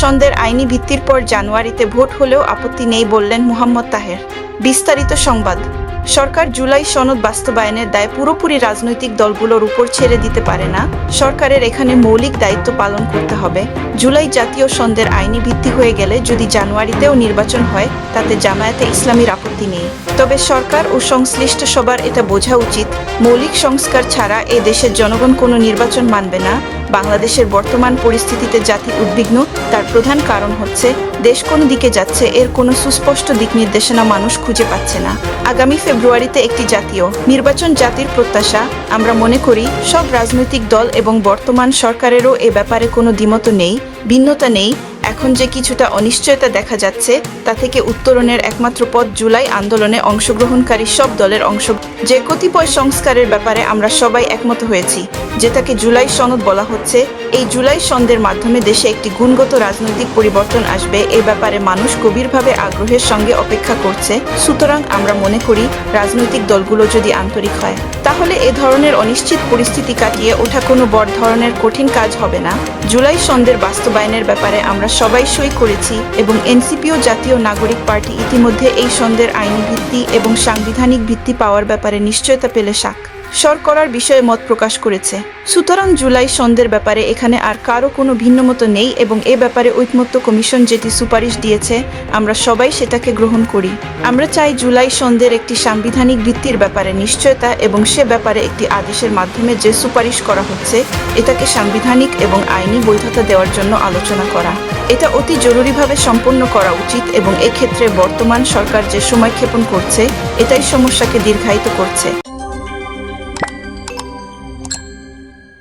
সন্ধ্যের আইনি ভিত্তির পর জানুয়ারিতে ভোট হলেও আপত্তি নেই বললেন মুহাম্মদ তাহের। বিস্তারিত সংবাদ। সরকার জুলাই সনদ বাস্তবায়নের দায় পুরোপুরি রাজনৈতিক দলগুলোর উপর ছেড়ে দিতে পারে না। সরকারের এখানে মৌলিক দায়িত্ব পালন করতে হবে। জুলাই জাতীয় সন্ধ্যের আইনি ভিত্তি হয়ে গেলে যদি জানুয়ারিতেও নির্বাচন হয়, তাতে জামায়াতে ইসলামীর আপত্তি নেই। তবে সরকার ও সংশ্লিষ্ট সবার এটা বোঝা উচিত, মৌলিক সংস্কার ছাড়া এ দেশের জনগণ কোনো নির্বাচন মানবে না। বাংলাদেশের বর্তমান পরিস্থিতিতে জাতি উদ্বিগ্ন, তার প্রধান কারণ হচ্ছে, দেশ কোন দিকে যাচ্ছে এর কোনো সুস্পষ্ট দিক নির্দেশনা মানুষ খুঁজে পাচ্ছে না। আগামী ফেব্রুয়ারিতে একটি জাতীয়, নির্বাচন জাতির প্রত্যাশা, আমরা মনে করি, সব রাজনৈতিক দল এবং বর্তমান সরকারেরও এ ব্যাপারে কোনো দ্বিমত নেই, ভিন্নতা নেই এখন যে কিছুটা অনিশ্চয়তা দেখা যাচ্ছে, তা থেকে উত্তরণের একমাত্র পথ জুলাই আন্দোলনে অংশগ্রহণকারী সব দলের অংশ। যে কতিপয় সংস্কারের ব্যাপারে আমরা সবাই একমত হয়েছি, যেটাকে জুলাই সনদ বলা হচ্ছে, এই জুলাই সনদের মাধ্যমে দেশে একটি গুণগত রাজনৈতিক পরিবর্তন আসবে। এ ব্যাপারে মানুষ গভীরভাবে আগ্রহের সঙ্গে অপেক্ষা করছে। সুতরাং আমরা মনে করি, রাজনৈতিক দলগুলো যদি আন্তরিক হয় তাহলে এ ধরনের অনিশ্চিত পরিস্থিতি কাটিয়ে ওঠা কোনো বড় ধরনের কঠিন কাজ হবে না। জুলাই সন্ধ্যের বাস্তবায়নের ব্যাপারে আমরা সবাই সই করেছি এবং এনসিপিও জাতীয় নাগরিক পার্টি ইতিমধ্যে এই সন্ধ্যের আইনি ভিত্তি এবং সাংবিধানিক ভিত্তি পাওয়ার ব্যাপারে নিশ্চয়তা পেলে শাক। সর করার বিষয়ে মত প্রকাশ করেছে। সুতরাং জুলাই সন্ধ্যের ব্যাপারে এখানে আর কারও কোনো ভিন্নমত নেই এবং এ ব্যাপারে ঐকমত্য কমিশন যেটি সুপারিশ দিয়েছে, আমরা সবাই সেটাকে গ্রহণ করি। আমরা চাই জুলাই সন্ধ্যের একটি সাংবিধানিক ভিত্তির ব্যাপারে নিশ্চয়তা এবং সে ব্যাপারে একটি আদেশের মাধ্যমে যে সুপারিশ করা হচ্ছে, এটাকে সাংবিধানিক এবং আইনি বৈধতা দেওয়ার জন্য আলোচনা করা। এটা অতি জরুরিভাবে সম্পন্ন করা উচিত এবং এক্ষেত্রে বর্তমান সরকার যে সময় ক্ষেপণ করছে, এটাই সমস্যাকে দীর্ঘায়িত করছে।